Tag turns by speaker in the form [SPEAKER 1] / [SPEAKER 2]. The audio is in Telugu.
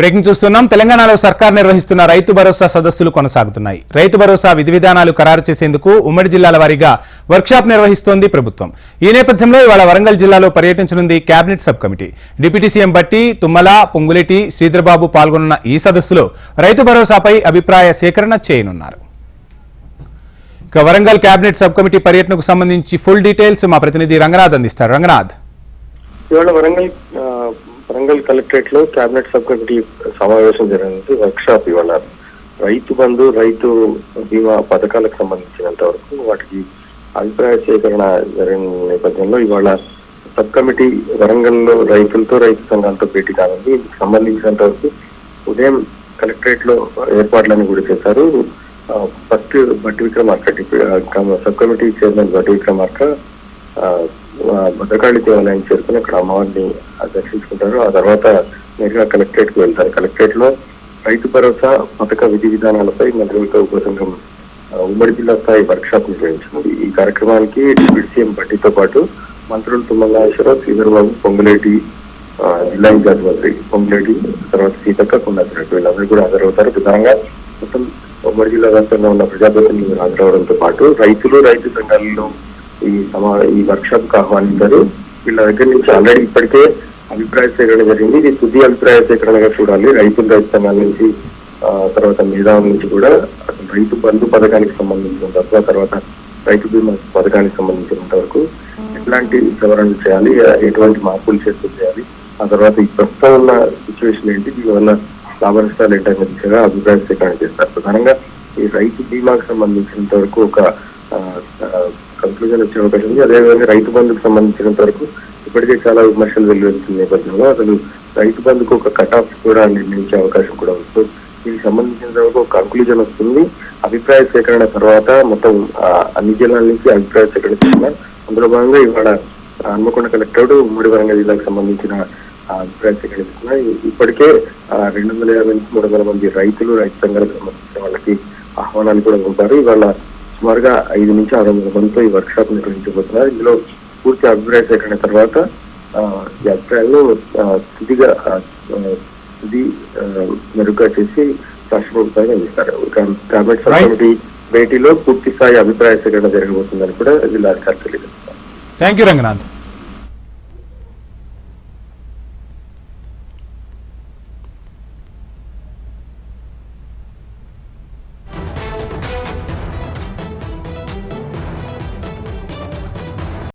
[SPEAKER 1] బ్రేకింగ్ చూస్తున్నాం. తెలంగాణలో సర్కార్ నిర్వహిస్తున్న రైతు భరోసా సదస్సులు కొనసాగుతున్నాయి. రైతు భరోసా విధి విధానాలు ఖరారు చేసేందుకు ఉమ్మడి జిల్లాల వారీగా వర్క్షాప్ నిర్వహిస్తోంది ప్రభుత్వం. ఈ నేపథ్యంలో ఇవాళ వరంగల్ జిల్లాలో పర్యటించనుంది cabinet sub committee. Deputy CM Bhatti Tummala Ponguleti Sridhar Babu పాల్గొన్న ఈ సదస్సులో రైతు భరోసాపై అభిప్రాయ సేకరణ చేయనున్నారు. ఇక వరంగల్ కేబినెట్ సబ్ కమిటీ పర్యటనకు సంబంధించి ఫుల్ డీటెయిల్స్ మా ప్రతినిధి రంగనాథ్ అందిస్తారు. రంగనాథ్.
[SPEAKER 2] ఇవాళ వరంగల్ వరంగల్ కలెక్టరేట్లో కేబినెట్ సబ్ కమిటీ సమావేశం జరిగింది వర్క్ షాప్ ఇవాళ. రైతు బంధు రైతు బీమా పథకాలకు సంబంధించినంత వరకు వాటికి అభిప్రాయ సేకరణ జరిగిన నేపథ్యంలో ఇవాళ సబ్ కమిటీ వరంగల్లో రైతులతో రైతు సంఘాలతో భేటీ కానుంది. ఇందుకు సంబంధించినంత వరకు ఉదయం కలెక్టరేట్లో ఏర్పాట్లన్నీ కూడా చేశారు. ఫస్ట్ బట్టి విక్రమార్క సబ్ కమిటీ చైర్మన్ బట్టి విక్రమార్క భద్రకాళి దేవాలయం చేరుకుని అక్కడ అమ్మవారిని ఆ, దర్శించుకుంటారు ఆ తర్వాత నేరుగా కలెక్టరేట్కు వెళ్తారు. కలెక్టరేట్లో రైతు భరోసా పథక విధి విధానాలపై మంత్రులతో ఉపసంఘం ఉమ్మడి జిల్లా స్థాయి వర్క్ షాప్ నిర్వహించింది. ఈ కార్యక్రమానికి డిప్యూటీ సీఎం బట్టితో పాటు మంత్రులు తుమ్మలాశ్వరరావు శ్రీధర్బాబు పొంగులేటి జిల్లా ఇన్ఛార్జ్ మంత్రి పొంగులేటి తర్వాత సీతక్క కొండారెడ్డి వీళ్ళందరూ కూడా హాజరవుతారు. ప్రధానంగా మొత్తం ఉమ్మడి జిల్లా వ్యాప్తంగా ఉన్న ప్రజాప్రతినిధులు హాజరవడంతో పాటు రైతులు రైతు సంఘాలలో ఈ సమా ఈ వర్క్షాప్కు ఆహ్వానించారు. వీళ్ళ దగ్గర నుంచి ఆల్రెడీ ఇప్పటికే అభిప్రాయ సేకరణ జరిగింది. ఇది తుది అభిప్రాయ సేకరణగా చూడాలి. రైతుల రైతు సంఘాల నుంచి ఆ, తర్వాత మేధావుల నుంచి కూడా రైతు బంధు పథకానికి సంబంధించిన తత్వ తర్వాత రైతు బీమా పథకానికి సంబంధించినంత వరకు ఎట్లాంటి సవరణలు చేయాలి ఎటువంటి మార్పులు చేస్తూ చేయాలి. ఆ తర్వాత ఈ ప్రస్తుతం ఉన్న సిచ్యువేషన్ ఏంటి దీనివల్ల లాభ నష్టాలు ఏంటనే దిశగా అభిప్రాయ సేకరణ చేస్తారు. ప్రధానంగా ఈ రైతు బీమాకు సంబంధించినంత వరకు ఒక కన్క్లూజన్ వచ్చే అవకాశం ఉంది. అదేవిధంగా రైతు బంధుకు సంబంధించినంత వరకు ఇప్పటికే చాలా విమర్శలు వెల్లువెత్తున్న నేపథ్యంలో అసలు రైతు బంధుకు ఒక కట్ ఆఫ్ కూడా నిర్ణయించే అవకాశం కూడా ఉంది. దీనికి సంబంధించిన వరకు ఒక కంక్లూజన్ వస్తుంది. అభిప్రాయ సేకరణ తర్వాత మొత్తం అన్ని జిల్లాల నుంచి అభిప్రాయ సేకరణ చేస్తున్నారు అందులో భాగంగా ఇవాళ హన్మకొండ కలెక్టర్ ఉమ్మడి వరంగల్ జిల్లాకు సంబంధించిన అభిప్రాయ సేకరణ చేస్తున్నారు. ఇప్పటికే రెండు వందల యాభై నుంచి మూడు వందల మంది రైతులు రైతు సంఘాలకు సంబంధించిన వాళ్ళకి ఆహ్వానాలు కూడా పంపారు. ఇవాళ సుమారుగా ఐదు నుంచి ఆరు వందల మందితో ఈ వర్క్ షాప్ నిర్వహించబోతున్నారు. ఇందులో పూర్తి అభిప్రాయ సేకరణ తర్వాత ఆ, ఈ అభిప్రాయాలను ఆ, తుదిగా తుది మెరుగ్గా చేసి రాష్ట్ర ప్రభుత్వానికి అందిస్తారు
[SPEAKER 1] Right.
[SPEAKER 2] కమిటీ భేటీలో పూర్తి స్థాయి అభిప్రాయ సేకరణ జరగబోతుందని కూడా జిల్లా అధికారులు తెలియజేస్తారు
[SPEAKER 1] థ్యాంక్ యూ రంగనాథ్